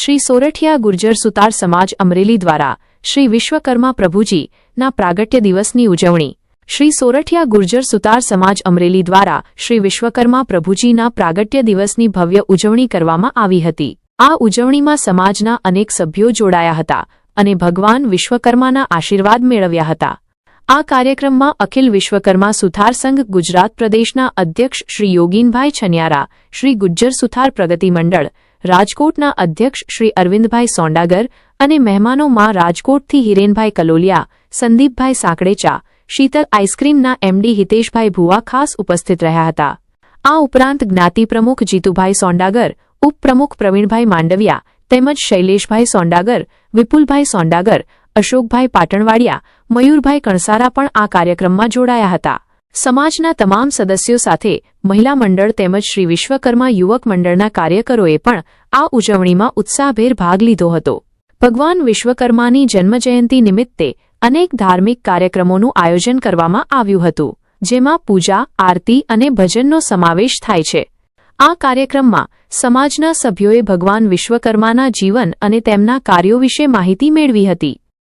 શ્રી સોરઠિયા ગુર્જર સુતાર સમાજ અમરેલી દ્વારા શ્રી વિશ્વકર્મા પ્રભુજીના પ્રાગટ્ય દિવસની ઉજવણી. શ્રી સોરઠિયા ગુર્જર સુતાર સમાજ અમરેલી દ્વારા શ્રી વિશ્વકર્મા પ્રભુજીના પ્રાગટ્ય દિવસની ભવ્ય ઉજવણી કરવામાં આવી હતી. આ ઉજવણીમાં સમાજના અનેક સભ્યો જોડાયા હતા અને ભગવાન વિશ્વકર્માના આશીર્વાદ મેળવ્યા હતા. આ કાર્યક્રમમાં અખિલ વિશ્વકર્મા સુથાર સંઘ ગુજરાત પ્રદેશના અધ્યક્ષ શ્રી યોગીનભાઈ છનિયારા, શ્રી ગુજ્જર સુથાર પ્રગતિ મંડળ રાજકોટના અધ્યક્ષ શ્રી અરવિંદભાઈ સોંડાગર અને મહેમાનોમાં રાજકોટથી હિરેનભાઈ કલોલિયા, સંદીપભાઈ સાંકળેચા શીતલ આઈસ્ક્રીમના એમડી હિતેશભાઈ ભુવા ખાસ ઉપસ્થિત રહ્યા હતા. આ ઉપરાંત જ્ઞાતિ પ્રમુખ જીતુભાઈ સોંડાગર, ઉપપ્રમુખ પ્રવીણભાઈ માંડવિયા, તેમજ શૈલેષભાઈ સોંડાગર, વિપુલભાઈ સોંડાગર, અશોકભાઈ પાટણવાડિયા, મયુરભાઈ કણસારા પણ આ કાર્યક્રમમાં જોડાયા હતા. સમાજના તમામ સદસ્યો સાથે મહિલા મંડળ તેમજ શ્રી વિશ્વકર્મા યુવક મંડળના કાર્યકરોએ પણ આ ઉજવણીમાં ઉત્સાહભેર ભાગ લીધો હતો. ભગવાન વિશ્વકર્માની જન્મજયંતિ નિમિત્તે અનેક ધાર્મિક કાર્યક્રમોનું આયોજન કરવામાં આવ્યું હતું, જેમાં પૂજા, આરતી અને ભજનનો સમાવેશ થાય છે. આ કાર્યક્રમમાં સમાજના સભ્યોએ ભગવાન વિશ્વકર્માના જીવન અને તેમના કાર્યો વિશે માહિતી મેળવી હતી.